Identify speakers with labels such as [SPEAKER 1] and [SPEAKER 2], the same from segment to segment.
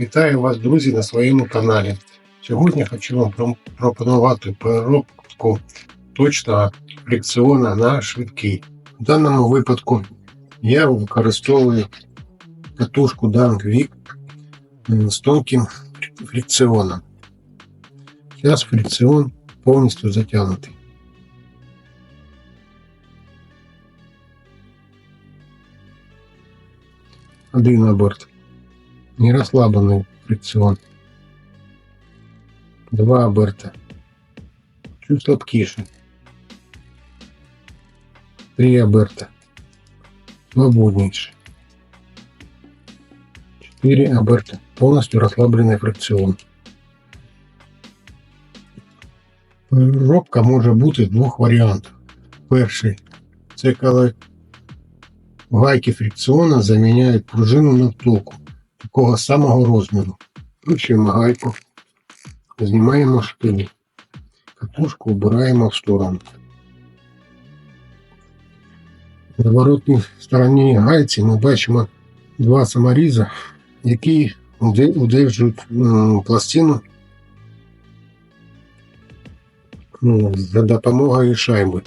[SPEAKER 1] Вітаю вас, друзі, на своєму каналі. Сьогодні хочу вам про- пропонувати переробку точного фрикціона на швидкий. В даному випадку я використовую катушку Dunk Vic м, з тонким фрикціоном. Зараз фрикціон повністю затягнутий. Один аборт. Не расслабленный фрикцион. Два оберта. Чуть слабкіше. Три оберта. Свободнейший. Четыре оберта. Полностью расслабленный фрикціон. Переробка може бути двох варіантів. Перший це коли гайки фрикціона заміняють пружину на втулку Такого самого розміру. Включуємо гайку, знімаємо шпилі, катушку обираємо в сторону. На воротній стороні гайці ми бачимо два саморіза, які уде- удержують пластину ну, за допомогою шайби.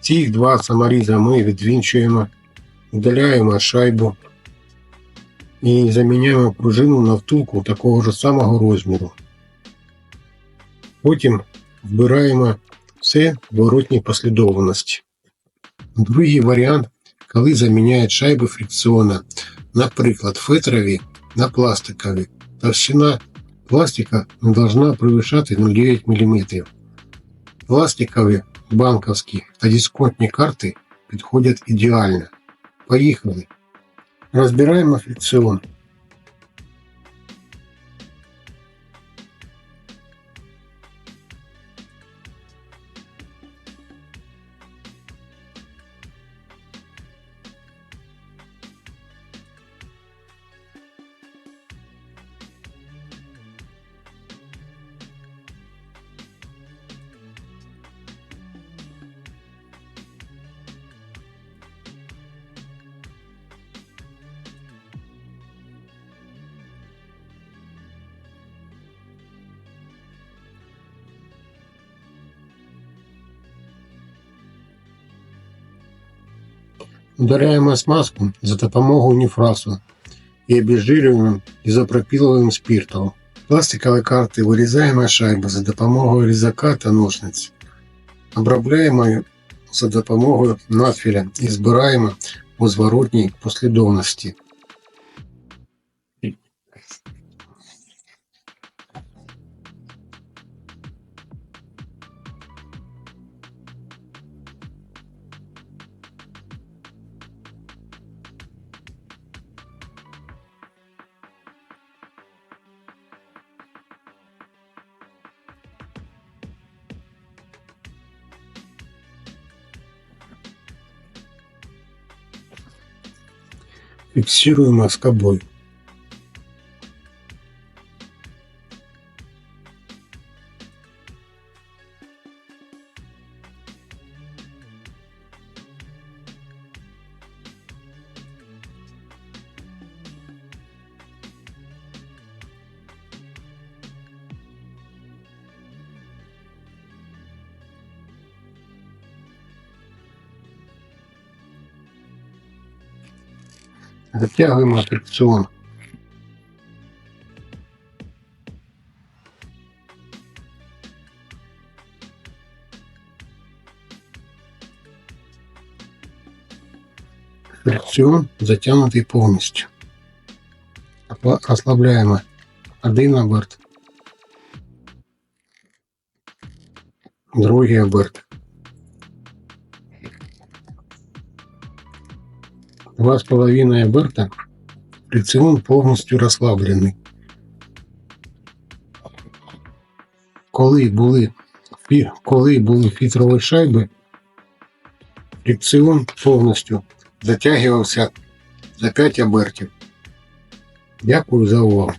[SPEAKER 1] Ці два саморіза ми відвінчуємо, удаляємо шайбу і заміняємо пружину на втулку такого ж самого розміру. Потім вбираємо все в воротній послідовності. Другий варіант, коли заміняють шайби фрикціона, наприклад, фетрові на пластикові. Товщина пластика не должна превышати 0,9 мм. Пластикові, банковські та дисконтні карти підходять ідеально. Поїхали! Разбираем фрикцион. Удаляємо смазку за допомогою ніфрасу і обезжирюємо ізопропіловим спиртом. Пластикові карти вирізаємо шайби за допомогою різака та ножниць. Обробляємо за допомогою надфіля і збираємо у зворотній послідовності. Фиксируем скобой. Затягиваем фрикцион. Фрикціон затягнутий повністю. Опла- Розслабляємо один оберт, другий оберт. Два з половиною оберта прицелом повністю розслаблений. Коли були, коли були фітрові шайби, прицелом повністю затягувався за 5 обертів. Дякую за увагу.